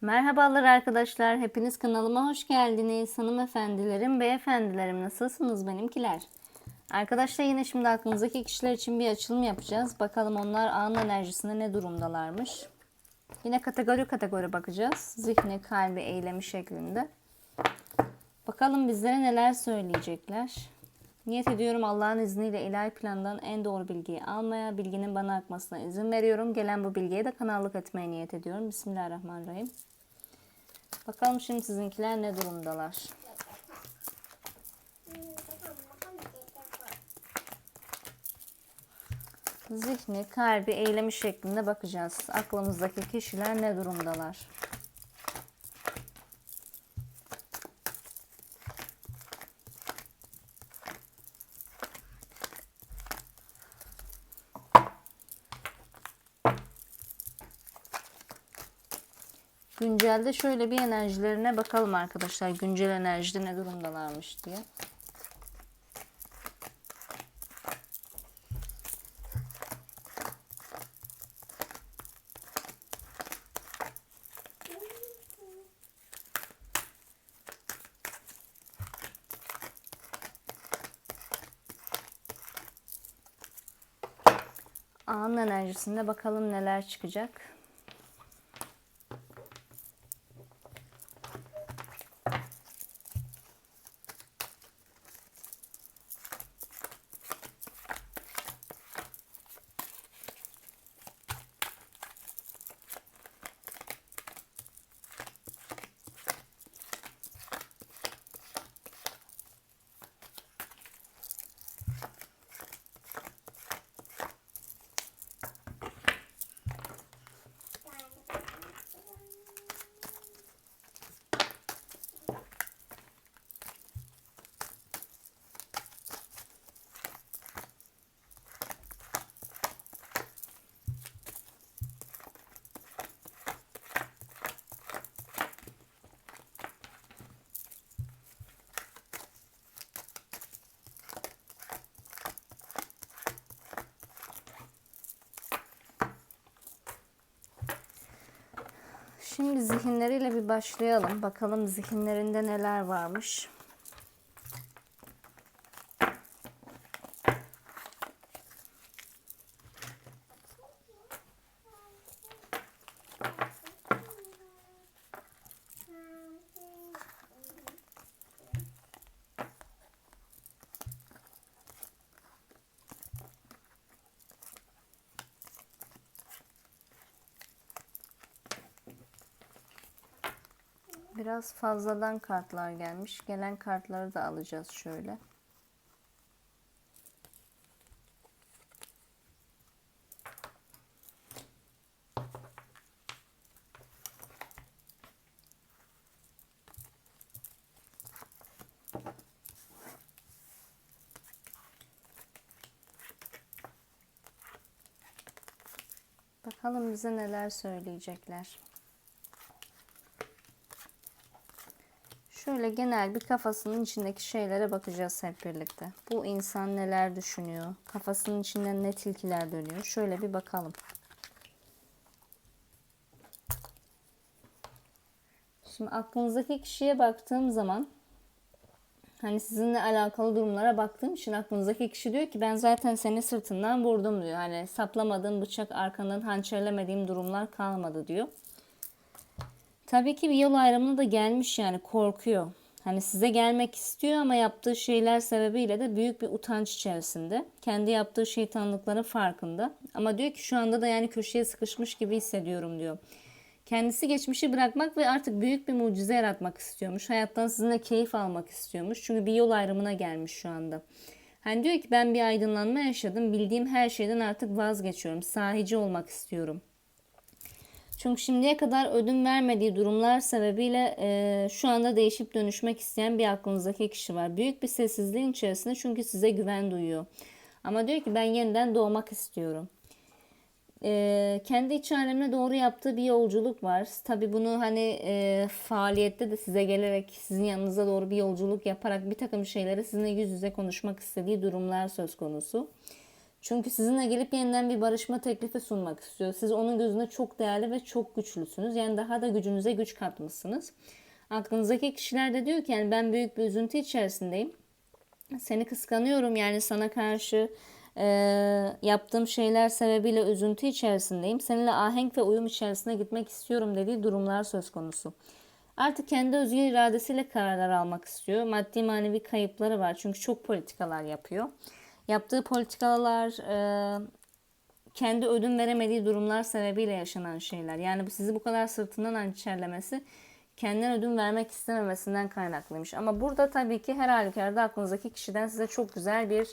Merhabalar arkadaşlar. Hepiniz kanalıma hoş geldiniz. Hanımefendilerim, beyefendilerim nasılsınız benimkiler? Arkadaşlar yine şimdi aklınızdaki kişiler için bir açılım yapacağız. Bakalım onlar an enerjisinde ne durumdalarmış. Yine kategori kategori bakacağız. Zihni, kalbi, eylemi şeklinde. Bakalım bizlere neler söyleyecekler. Niyet ediyorum Allah'ın izniyle ilahi plandan en doğru bilgiyi almaya, bilginin bana akmasına izin veriyorum. Gelen bu bilgiye de kanallık etmeye niyet ediyorum. Bismillahirrahmanirrahim. Bakalım şimdi sizinkiler ne durumdalar. Zihni, kalbi, eylemi şeklinde bakacağız. Aklımızdaki kişiler ne durumdalar? Güncelde şöyle bir enerjilerine bakalım arkadaşlar. Güncel enerjide ne durumdalarmış diye. Anın enerjisinde bakalım neler çıkacak. Şimdi zihinleriyle bir başlayalım. Bakalım zihinlerinde neler varmış. Biraz fazladan kartlar gelmiş. Gelen kartları da alacağız şöyle. Bakalım bize neler söyleyecekler. Şöyle genel bir kafasının içindeki şeylere bakacağız hep birlikte. Bu insan neler düşünüyor? Kafasının içinden ne tilkiler dönüyor? Şöyle bir bakalım. Şimdi aklınızdaki kişiye baktığım zaman hani sizinle alakalı durumlara baktığım için aklınızdaki kişi diyor ki ben zaten seni sırtından vurdum diyor. Hani saplamadığım bıçak arkandan hançerlemediğim durumlar kalmadı diyor. Tabii ki bir yol ayrımına da gelmiş yani korkuyor. Hani size gelmek istiyor ama yaptığı şeyler sebebiyle de büyük bir utanç içerisinde. Kendi yaptığı şeytanlıkların farkında. Ama diyor ki şu anda da yani köşeye sıkışmış gibi hissediyorum diyor. Kendisi geçmişi bırakmak ve artık büyük bir mucize yaratmak istiyormuş. Hayattan sizinle keyif almak istiyormuş. Çünkü bir yol ayrımına gelmiş şu anda. Hani diyor ki ben bir aydınlanma yaşadım. Bildiğim her şeyden artık vazgeçiyorum. Sahici olmak istiyorum. Çünkü şimdiye kadar ödün vermediği durumlar sebebiyle e, şu anda değişip dönüşmek isteyen bir aklınızdaki kişi var. Büyük bir sessizliğin içerisinde çünkü size güven duyuyor. Ama diyor ki ben yeniden doğmak istiyorum. E, kendi iç alemine doğru yaptığı bir yolculuk var. Tabi bunu hani e, faaliyette de size gelerek sizin yanınıza doğru bir yolculuk yaparak bir takım şeyleri sizinle yüz yüze konuşmak istediği durumlar söz konusu. Çünkü sizinle gelip yeniden bir barışma teklifi sunmak istiyor. Siz onun gözünde çok değerli ve çok güçlüsünüz. Yani daha da gücünüze güç katmışsınız. Aklınızdaki kişiler de diyor ki yani ben büyük bir üzüntü içerisindeyim. Seni kıskanıyorum yani sana karşı e, yaptığım şeyler sebebiyle üzüntü içerisindeyim. Seninle ahenk ve uyum içerisine gitmek istiyorum dediği durumlar söz konusu. Artık kendi özgür iradesiyle kararlar almak istiyor. Maddi manevi kayıpları var çünkü çok politikalar yapıyor. Yaptığı politikalar e, kendi ödün veremediği durumlar sebebiyle yaşanan şeyler. Yani bu sizi bu kadar sırtından hançerlemesi kendinden ödün vermek istememesinden kaynaklıymış. Ama burada tabii ki her halükarda aklınızdaki kişiden size çok güzel bir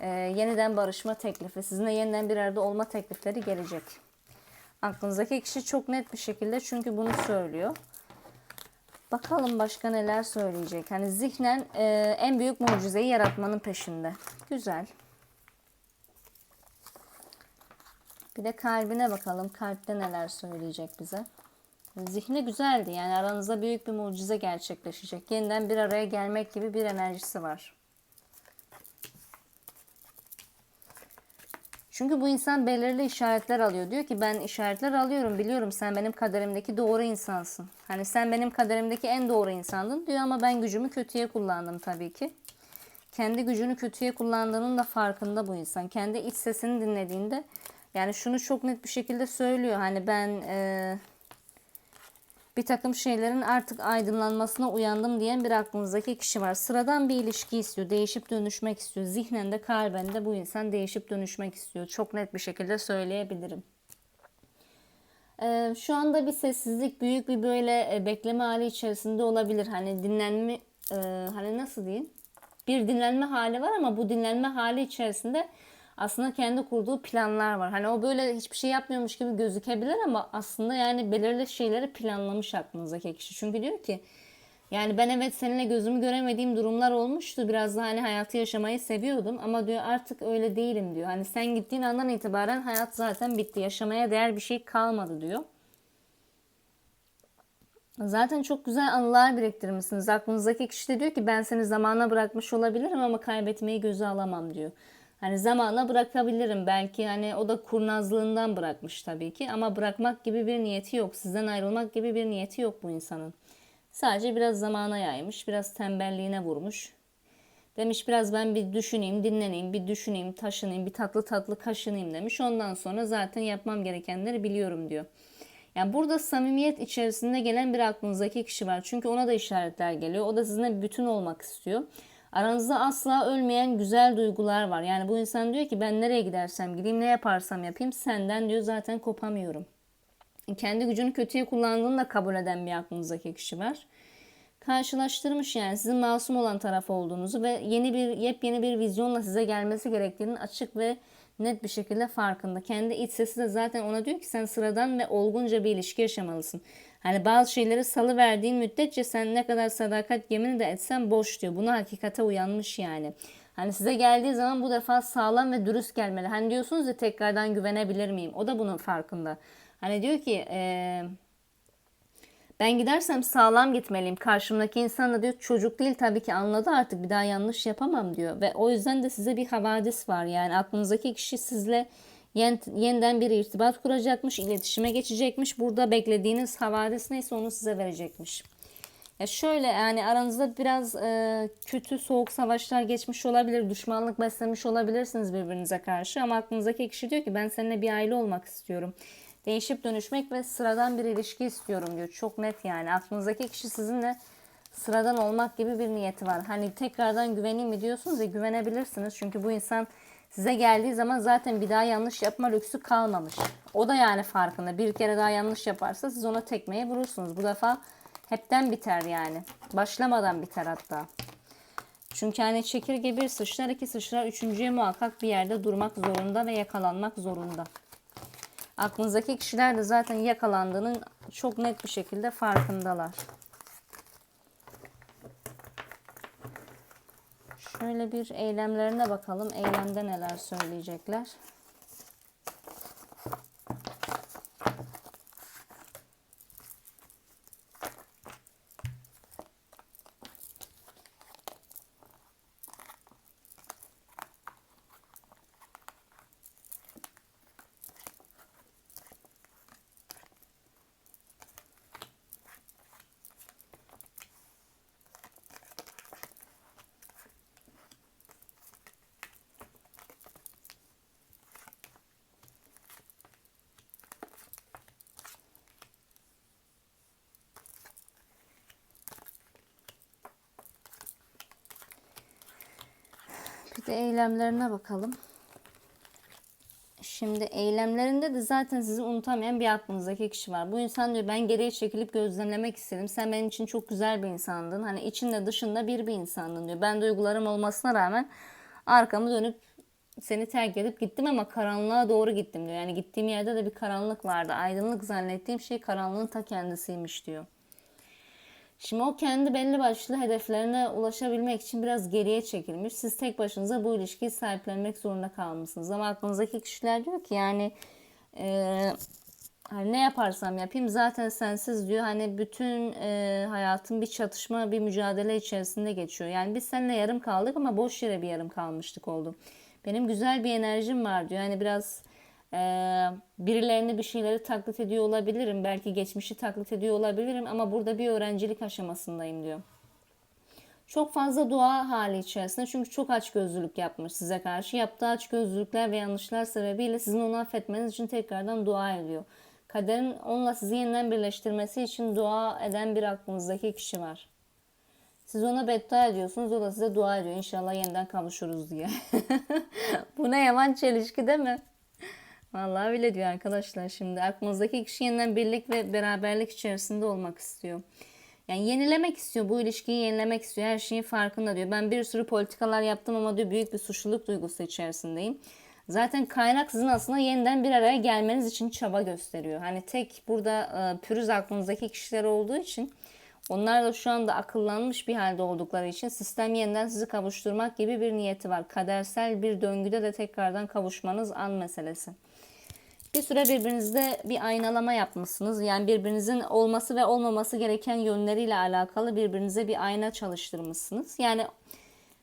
e, yeniden barışma teklifi, sizinle yeniden bir arada olma teklifleri gelecek. Aklınızdaki kişi çok net bir şekilde çünkü bunu söylüyor. Bakalım başka neler söyleyecek. Hani zihnen e, en büyük mucizeyi yaratmanın peşinde. Güzel. Bir de kalbine bakalım. Kalpte neler söyleyecek bize. Zihni güzeldi. Yani aranızda büyük bir mucize gerçekleşecek. Yeniden bir araya gelmek gibi bir enerjisi var. Çünkü bu insan belirli işaretler alıyor. Diyor ki ben işaretler alıyorum biliyorum sen benim kaderimdeki doğru insansın. Hani sen benim kaderimdeki en doğru insandın diyor ama ben gücümü kötüye kullandım tabii ki. Kendi gücünü kötüye kullandığının da farkında bu insan. Kendi iç sesini dinlediğinde yani şunu çok net bir şekilde söylüyor. Hani ben e, bir takım şeylerin artık aydınlanmasına uyandım diyen bir aklınızdaki kişi var. Sıradan bir ilişki istiyor. Değişip dönüşmek istiyor. Zihnen de bu insan değişip dönüşmek istiyor. Çok net bir şekilde söyleyebilirim. Ee, şu anda bir sessizlik, büyük bir böyle e, bekleme hali içerisinde olabilir. Hani dinlenme, e, hani nasıl diyeyim? Bir dinlenme hali var ama bu dinlenme hali içerisinde aslında kendi kurduğu planlar var. Hani o böyle hiçbir şey yapmıyormuş gibi gözükebilir ama aslında yani belirli şeyleri planlamış aklınızdaki kişi. Çünkü diyor ki yani ben evet seninle gözümü göremediğim durumlar olmuştu. Biraz da hani hayatı yaşamayı seviyordum ama diyor artık öyle değilim diyor. Hani sen gittiğin andan itibaren hayat zaten bitti. Yaşamaya değer bir şey kalmadı diyor. Zaten çok güzel anılar biriktirmişsiniz. Aklınızdaki kişi de diyor ki ben seni zamana bırakmış olabilirim ama kaybetmeyi göze alamam diyor. Hani zamana bırakabilirim belki hani o da kurnazlığından bırakmış tabii ki ama bırakmak gibi bir niyeti yok. Sizden ayrılmak gibi bir niyeti yok bu insanın. Sadece biraz zamana yaymış, biraz tembelliğine vurmuş. Demiş biraz ben bir düşüneyim, dinleneyim, bir düşüneyim, taşınayım, bir tatlı tatlı kaşınayım demiş. Ondan sonra zaten yapmam gerekenleri biliyorum diyor. Yani burada samimiyet içerisinde gelen bir aklınızdaki kişi var. Çünkü ona da işaretler geliyor. O da sizinle bütün olmak istiyor. Aranızda asla ölmeyen güzel duygular var. Yani bu insan diyor ki ben nereye gidersem gideyim ne yaparsam yapayım senden diyor zaten kopamıyorum. Kendi gücünü kötüye kullandığını da kabul eden bir aklınızdaki kişi var. Karşılaştırmış yani sizin masum olan taraf olduğunuzu ve yeni bir yepyeni bir vizyonla size gelmesi gerektiğinin açık ve net bir şekilde farkında. Kendi iç sesi de zaten ona diyor ki sen sıradan ve olgunca bir ilişki yaşamalısın. Hani bazı şeyleri salı verdiğin müddetçe sen ne kadar sadakat yemini de etsen boş diyor. Buna hakikate uyanmış yani. Hani size geldiği zaman bu defa sağlam ve dürüst gelmeli. Hani diyorsunuz ya tekrardan güvenebilir miyim? O da bunun farkında. Hani diyor ki ee, ben gidersem sağlam gitmeliyim. Karşımdaki insan da diyor çocuk değil tabii ki anladı artık bir daha yanlış yapamam diyor. Ve o yüzden de size bir havadis var. Yani aklınızdaki kişi sizle yeniden bir irtibat kuracakmış, iletişime geçecekmiş. Burada beklediğiniz havadis neyse onu size verecekmiş. Ya şöyle yani aranızda biraz e, kötü soğuk savaşlar geçmiş olabilir, düşmanlık beslemiş olabilirsiniz birbirinize karşı ama aklınızdaki kişi diyor ki ben seninle bir aile olmak istiyorum. Değişip dönüşmek ve sıradan bir ilişki istiyorum diyor. Çok net yani aklınızdaki kişi sizinle sıradan olmak gibi bir niyeti var. Hani tekrardan güveneyim mi diyorsunuz ya güvenebilirsiniz. Çünkü bu insan Size geldiği zaman zaten bir daha yanlış yapma lüksü kalmamış. O da yani farkında. Bir kere daha yanlış yaparsa siz ona tekmeyi vurursunuz. Bu defa hepten biter yani. Başlamadan biter hatta. Çünkü hani çekirge bir sıçrar iki sıçrar üçüncüye muhakkak bir yerde durmak zorunda ve yakalanmak zorunda. Aklınızdaki kişiler de zaten yakalandığının çok net bir şekilde farkındalar. Şöyle bir eylemlerine bakalım. Eylemde neler söyleyecekler. De eylemlerine bakalım. Şimdi eylemlerinde de zaten sizi unutamayan bir aklınızdaki kişi var. Bu insan diyor ben geriye çekilip gözlemlemek istedim. Sen benim için çok güzel bir insandın. Hani içinde dışında bir bir insandın diyor. Ben duygularım olmasına rağmen arkamı dönüp seni terk edip gittim ama karanlığa doğru gittim diyor. Yani gittiğim yerde de bir karanlık vardı. Aydınlık zannettiğim şey karanlığın ta kendisiymiş diyor. Şimdi o kendi belli başlı hedeflerine ulaşabilmek için biraz geriye çekilmiş. Siz tek başınıza bu ilişkiyi sahiplenmek zorunda kalmışsınız. Ama aklınızdaki kişiler diyor ki yani e, hani ne yaparsam yapayım zaten sensiz diyor. Hani bütün e, hayatım bir çatışma, bir mücadele içerisinde geçiyor. Yani biz seninle yarım kaldık ama boş yere bir yarım kalmıştık oldu. Benim güzel bir enerjim var diyor. Yani biraz e, birilerini bir şeyleri taklit ediyor olabilirim. Belki geçmişi taklit ediyor olabilirim ama burada bir öğrencilik aşamasındayım diyor. Çok fazla dua hali içerisinde çünkü çok açgözlülük yapmış size karşı. Yaptığı açgözlülükler ve yanlışlar sebebiyle sizin onu affetmeniz için tekrardan dua ediyor. Kaderin onunla sizi yeniden birleştirmesi için dua eden bir aklınızdaki kişi var. Siz ona beddua ediyorsunuz, o da size dua ediyor. İnşallah yeniden kavuşuruz diye. Bu ne yaman çelişki değil mi? Vallahi öyle diyor arkadaşlar şimdi. Aklınızdaki kişi yeniden birlik ve beraberlik içerisinde olmak istiyor. Yani yenilemek istiyor. Bu ilişkiyi yenilemek istiyor. Her şeyin farkında diyor. Ben bir sürü politikalar yaptım ama diyor büyük bir suçluluk duygusu içerisindeyim. Zaten kaynak sizin aslında yeniden bir araya gelmeniz için çaba gösteriyor. Hani tek burada e, pürüz aklınızdaki kişiler olduğu için onlar da şu anda akıllanmış bir halde oldukları için sistem yeniden sizi kavuşturmak gibi bir niyeti var. Kadersel bir döngüde de tekrardan kavuşmanız an meselesi. Bir süre birbirinizde bir aynalama yapmışsınız. Yani birbirinizin olması ve olmaması gereken yönleriyle alakalı birbirinize bir ayna çalıştırmışsınız. Yani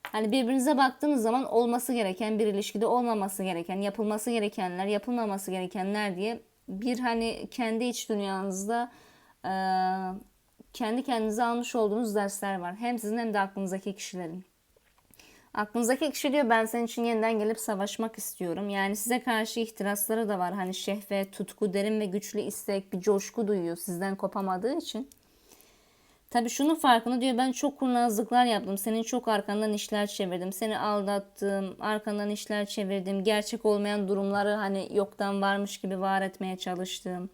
hani birbirinize baktığınız zaman olması gereken bir ilişkide olmaması gereken, yapılması gerekenler, yapılmaması gerekenler diye bir hani kendi iç dünyanızda e, kendi kendinize almış olduğunuz dersler var. Hem sizin hem de aklınızdaki kişilerin. Aklınızdaki kişi diyor ben senin için yeniden gelip savaşmak istiyorum. Yani size karşı ihtirasları da var. Hani şehvet, tutku, derin ve güçlü istek, bir coşku duyuyor sizden kopamadığı için. Tabii şunun farkını diyor ben çok kurnazlıklar yaptım. Senin çok arkandan işler çevirdim. Seni aldattım, arkandan işler çevirdim. Gerçek olmayan durumları hani yoktan varmış gibi var etmeye çalıştım.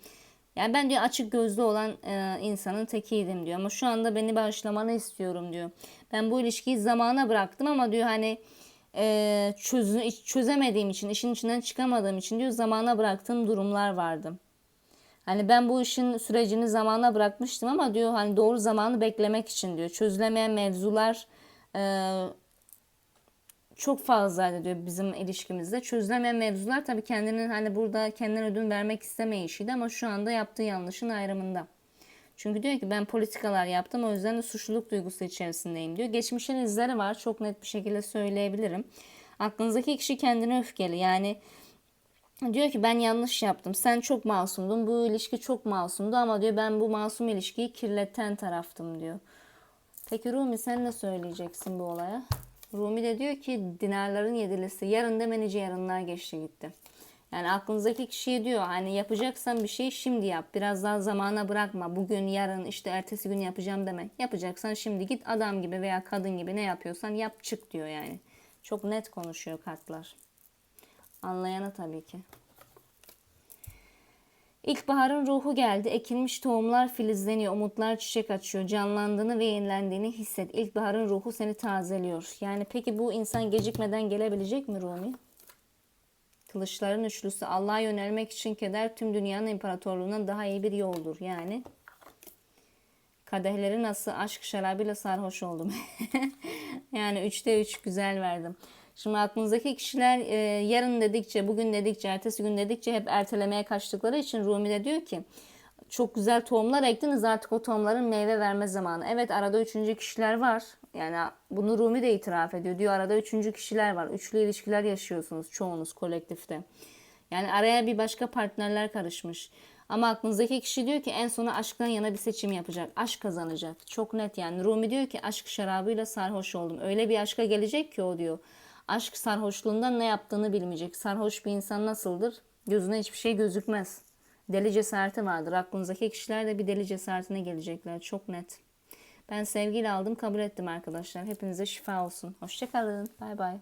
Yani ben diyor açık gözlü olan e, insanın tekiydim diyor. Ama şu anda beni bağışlamanı istiyorum diyor. Ben bu ilişkiyi zamana bıraktım ama diyor hani e, çöz, çözemediğim için, işin içinden çıkamadığım için diyor zamana bıraktığım durumlar vardı. Hani ben bu işin sürecini zamana bırakmıştım ama diyor hani doğru zamanı beklemek için diyor. Çözülemeyen mevzular e, çok fazlaydı diyor bizim ilişkimizde. Çözülemeyen mevzular tabii kendinin hani burada kendine ödün vermek istemeyişiydi ama şu anda yaptığı yanlışın ayrımında. Çünkü diyor ki ben politikalar yaptım o yüzden de suçluluk duygusu içerisindeyim diyor. Geçmişin izleri var çok net bir şekilde söyleyebilirim. Aklınızdaki kişi kendine öfkeli yani diyor ki ben yanlış yaptım. Sen çok masumdun. Bu ilişki çok masumdu ama diyor ben bu masum ilişkiyi kirleten taraftım diyor. Peki Rumi sen ne söyleyeceksin bu olaya? Rumi de diyor ki dinarların yedilisi. Yarın demenici yarınlar geçti gitti. Yani aklınızdaki kişiye diyor hani yapacaksan bir şey şimdi yap. Biraz daha zamana bırakma. Bugün, yarın, işte ertesi gün yapacağım deme. Yapacaksan şimdi git adam gibi veya kadın gibi ne yapıyorsan yap çık diyor yani. Çok net konuşuyor kartlar. Anlayana tabii ki. İlkbaharın ruhu geldi. Ekilmiş tohumlar filizleniyor. Umutlar çiçek açıyor. Canlandığını ve yenilendiğini hisset. İlkbaharın ruhu seni tazeliyor. Yani peki bu insan gecikmeden gelebilecek mi Rumi? Kılıçların üçlüsü. Allah'a yönelmek için keder tüm dünyanın imparatorluğundan daha iyi bir yoldur. Yani kadehleri nasıl aşk şarabıyla sarhoş oldum. yani üçte üç güzel verdim. Şimdi aklınızdaki kişiler e, yarın dedikçe, bugün dedikçe, ertesi gün dedikçe hep ertelemeye kaçtıkları için Rumi de diyor ki çok güzel tohumlar ektiniz artık o tohumların meyve verme zamanı. Evet arada üçüncü kişiler var. Yani bunu Rumi de itiraf ediyor. Diyor arada üçüncü kişiler var. Üçlü ilişkiler yaşıyorsunuz çoğunuz kolektifte. Yani araya bir başka partnerler karışmış. Ama aklınızdaki kişi diyor ki en sona aşktan yana bir seçim yapacak. Aşk kazanacak. Çok net yani. Rumi diyor ki aşk şarabıyla sarhoş oldum. Öyle bir aşka gelecek ki o diyor. Aşk sarhoşluğundan ne yaptığını bilmeyecek. Sarhoş bir insan nasıldır? Gözüne hiçbir şey gözükmez. Deli cesareti vardır. Aklınızdaki kişiler de bir deli cesaretine gelecekler. Çok net. Ben sevgiyle aldım kabul ettim arkadaşlar. Hepinize şifa olsun. Hoşçakalın. Bay bay.